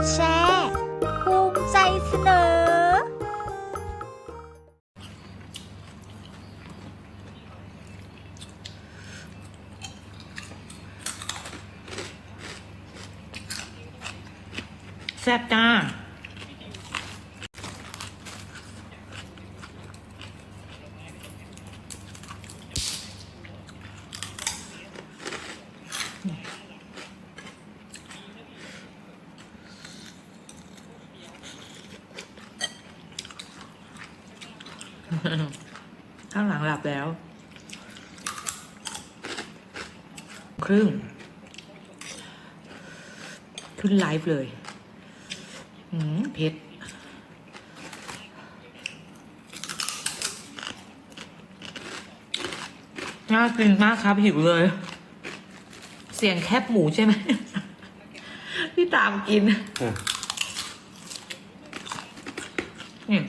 ดแชร์ภูมิใจเสนอ แซ่บจ้า ข้างหลังหลับแล้ว ครึ่ง ขึ้นไลฟ์เลยอืมเผ็ดน่ากินมากครับหิวเลย เสียงแคบหมูใช่ไหมที่ตามกินอะนี่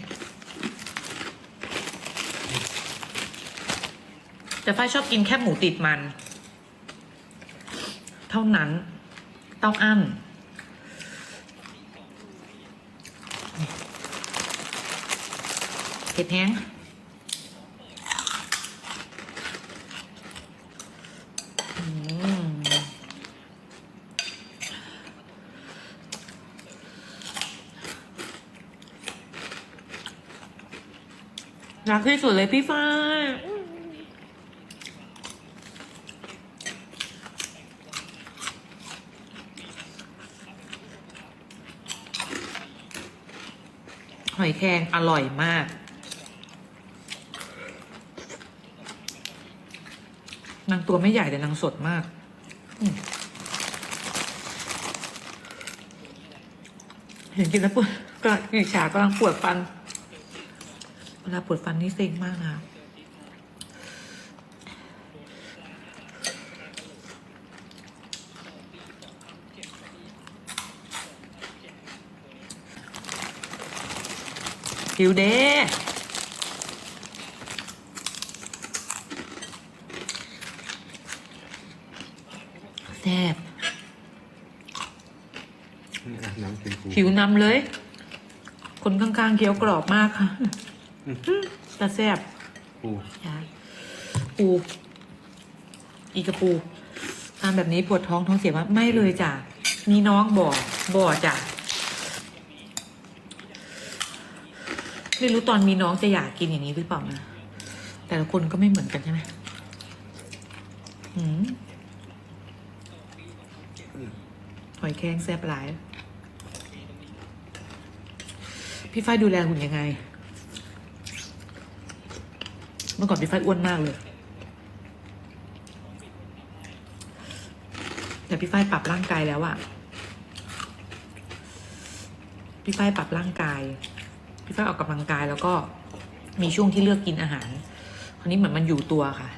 แต่ฝ้ายชอบกินแคบหมูติดมัน เท่านั้นต้องอั้นเผ็ดแห้งรักที่สุดเลยพี่ฟ้า หอยแครงอร่อยมาก นางตัวไม่ใหญ่แต่นางสดมาก เห็นกินแล้วปวดก็อิจฉากำลังปวดฟัน เวลาปวดฟันนี่เซ็งมากนะ หิวเด้แซ่บนี่อะน้ำกินปูผิวนำเลย คนข้างๆเคี้ยวกรอบมากค่ะแต่แซ่บปูจ้ะปูอีกระปูทานแบบนี้ปวดท้องท้องเสียว่าไม่เลยจ้ะมีน้องบ่อบ่อจ้ะ ไม่รู้ตอนมีน้องจะอยากกินอย่างนี้หรือเปล่านะแต่ละคนก็ไม่เหมือนกันใช่ไหมหืมหอยแครงแซ่บหลาย พี่ฝ้ายดูแลหุ่นยังไง เมื่อก่อนพี่ฝ้ายอ้วนมากเลย แต่พี่ฝ้ายปรับร่างกายแล้วอะพี่ฝ้ายปรับร่างกาย พี่ฝ้ายออกกำลังกายแล้วก็มีช่วงที่เลือกกินอาหารคราวนี้เหมือนมันอยู่ตัวค่ะ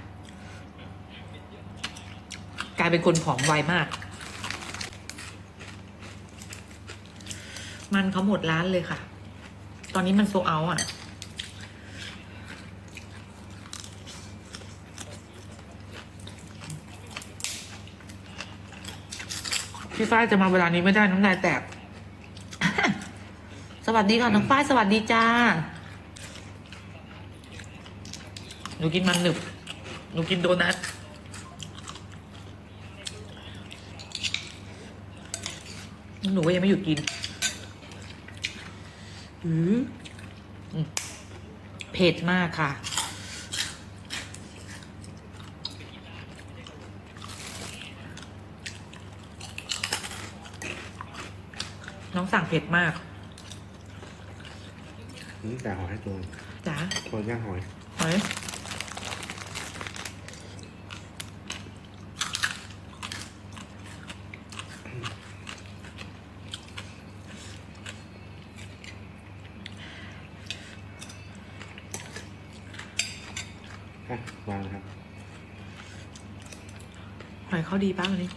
กลายเป็นคนผอมไวมาก มันเขาหมดร้านเลยค่ะ ตอนนี้มันโซเอาอะพี่ฝ้ายจะมาเวลานี้ไม่ได้น้ำลายแตก สวัสดีค่ะน้องฝ้ายสวัสดีจ้าหนูกินมันหนึบหนูกินโดนัทหนูก็ยังไม่หยุดกินอืมอืมเผ็ดมากค่ะ น้องสั่งเผ็ดมาก นี่แต่หอยให้ตัวจ๋าตัวย่างหอยเฮ้ยอะวางนะครับ หอยเขาดีป้าวันนี้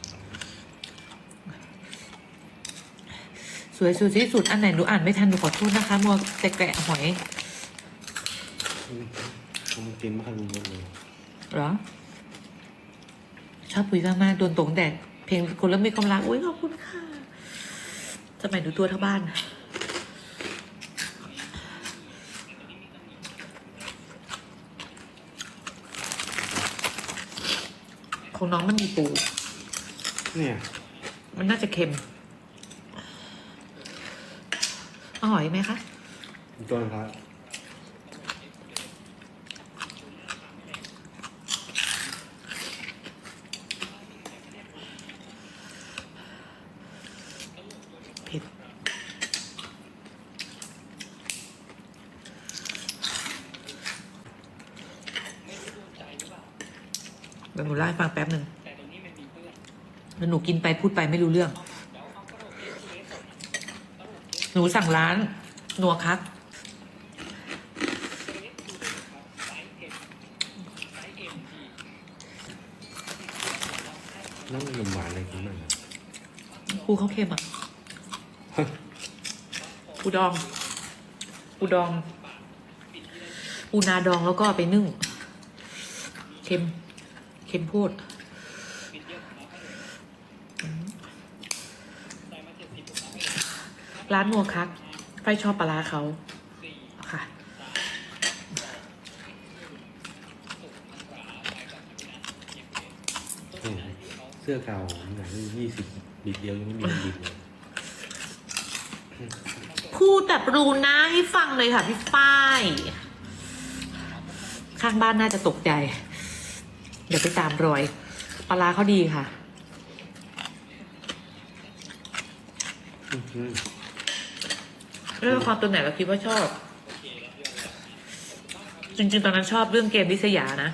วยสุดที่สุดอันไหนหนูอ่านไม่ทันหนูขอโทษนะคะ มัวแต่แกะหอยอืมผมกินไม่ค่อยรู้เรื่องเลยเหรอ ชอบปุยมากๆโดนตกแต่เพลงคนเริ่มมีความรักอุ้ยขอบคุณค่ะสมัยหนูตัวเท่าบ้านของน้องมันมีปู เนี่ย มันน่าจะเค็ม อร่อยไหมคะตัวครับเผ็ดเดี๋ยวหนูเล่าให้ฟังแป๊บหนึ่งแล้วหนูกินไปพูดไปไม่รู้เรื่อง หนูสั่งร้านนัวคักน้ำนมหวานอะไรกินบ้างครับปูเขาเค็มอะ ปูดอง ปูดอง ปูนาดองแล้วก็เอาไปนึ่ง เค็ม เค็มโพูด ร้านนัวคักไฟชอบปลาร้าเขาค่ะนี่เสื้อเก่าหนังยี่สิบบิดเดียวยังไม่มีเงินบิดเลยพูดแบบรู้หน้าให้ฟังเลยค่ะพี่ฝ้าย ข้างบ้านน่าจะตกใจ เดี๋ยวไปตามรอย ปลาร้าเขาดีค่ะอื้อหือ เรื่องละครตัวไหนเราคิดว่าชอบ จริง ๆ ตอนนั้นชอบเรื่องเกมลิษยานะ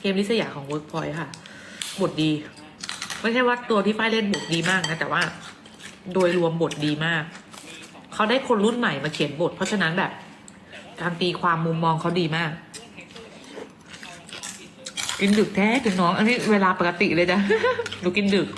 เกมลิษยาของ Workpoint ค่ะ บทดี ไม่ใช่ว่าตัวที่ฝ้ายเล่นบทดีมากนะ แต่ว่า โดยรวมบทดีมาก เขาได้คนรุ่นใหม่มาเขียนบท เพราะฉะนั้นแบบ การตีความมุมมองเขาดีมาก กินดึกแท้ถึงน้อง อันนี้เวลาปกติเลยนะหนูกินดึก